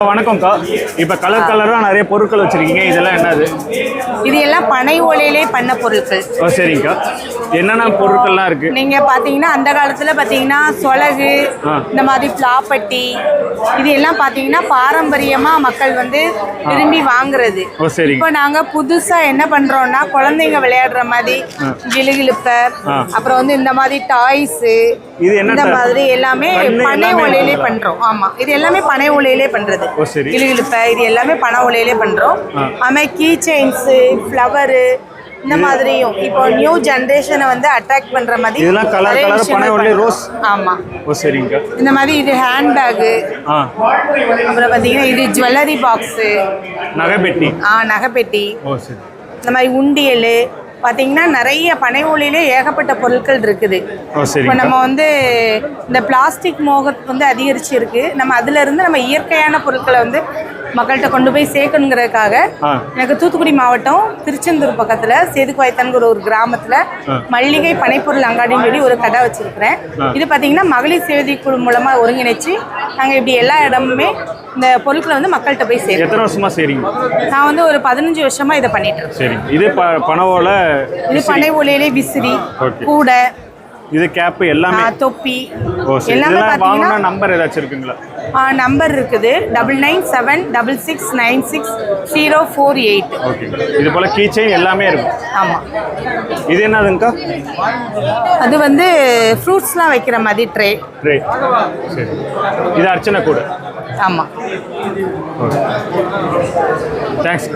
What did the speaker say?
வணக்கம்க்கா. இப்போ கலர் கலராக நிறைய பொருட்கள் வச்சிருக்கீங்க. இதெல்லாம் என்னது? இது எல்லாம் பனை ஓலையிலே பண்ண பொருட்கள். ஓ சரிங்கக்கா. என்னென்ன பொருட்கள்லாம் இருக்கு நீங்க பாத்தீங்கன்னா அந்த காலத்துல பாத்தீங்கன்னா சொலகு. இந்த மாதிரி பிளாப்பட்டி இது எல்லாம் பாத்தீங்கன்னா பாரம்பரியமா மக்கள் வந்து விரும்பி வாங்குறது இப்போ நாங்க புதுசா என்ன பண்றோம்னா குழந்தைங்க விளையாடுற மாதிரி கிளுகிழுப்பர் ஆ. அப்புறம் வந்து இந்த மாதிரி டாய்ஸ் இந்த? மாதிரி எல்லாமே பனை இருக்குங்களா? பண்றோம் ஆமா இது எல்லாமே பனை ஓலையிலே பண்றது கிளுகிழுப்ப இது எல்லாமே பனை ஓலையிலே பண்றோம் ஆ. அதுமாதிரி கீ செயின்ஸ் ஃப்ளவரு இந்த மாதிரியும். இப்போ நியூ ஜென்ரேஷனை வந்து அட்ராக்ட் பண்ற மாதிரி இதெல்லாம் colour விஷயங்கள் பனை பண்றோம். ரோஸ்? ஆமா. ஓ சரிங்கக்கா இந்த மாதிரி இது ஹேண்ட்பேக்கு ஆ. அப்புறம் பார்த்தீங்கன்னா இது ஜுவல்லரி பாக்ஸு நகைப்பெட்டி. நகைப்பெட்டி. ஓ சரி. இந்த மாதிரி உண்டியல் பார்த்தீங்கன்னா நிறைய பனை ஓலையிலே ஏகப்பட்ட பொருட்கள் இருக்குது. இப்போ நம்ம வந்து இந்த பிளாஸ்டிக் மோகம் வந்து அதிகரிச்சு இருக்கு நம்ம அதுல இருந்து நம்ம இயற்கையான பொருட்களை வந்து மக்கள்கிட்ட கொண்டு போய் சேர்க்கணுங்கிறதுக்காக. எனக்கு தூத்துக்குடி மாவட்டம் திருச்செந்தூர் பக்கத்துல சேதுக்குவாய்த்தான்கிற ஒரு கிராமத்துல. மல்லிகை பனைப்பொருள் அங்காடின்னு சொல்லி ஒரு கடை வச்சிருக்கிறேன். இது பாத்தீங்கன்னா மகளிர் சேவை குழு மூலமா ஒருங்கிணைச்சு நாங்க இப்படி எல்லா இடமுமே இந்த பொருட்களை வந்து மக்கள்கிட்ட போய் சேர்க்கணும் எத்தனை வருஷமா செய்றீங்க நான் வந்து ஒரு பதினஞ்சு வருஷமா இதை பண்ணிட்டு இருக்கேன் இது ப பனவோல இது பனை ஓலையிலே விசிறி. கூடை இது கேப்பு எல்லாமே தொப்பி எல்லாமே பார்த்தீங்கன்னா நம்பர் ஏதாச்சும் இருக்குங்களா? நம்பர் இருக்குது. Double nine seven double six nine six zero four eight okay இது போல கீ செயின் எல்லாமே இருக்கும். ஆமாம் இது என்னதுங்கக்கா அது வந்து ஃப்ரூட்ஸ்லாம் வைக்கிற மாதிரி ட்ரே ரே சரி. இது அர்ச்சனை கூட. ஆமாம் ஓகே தேங்க்ஸ்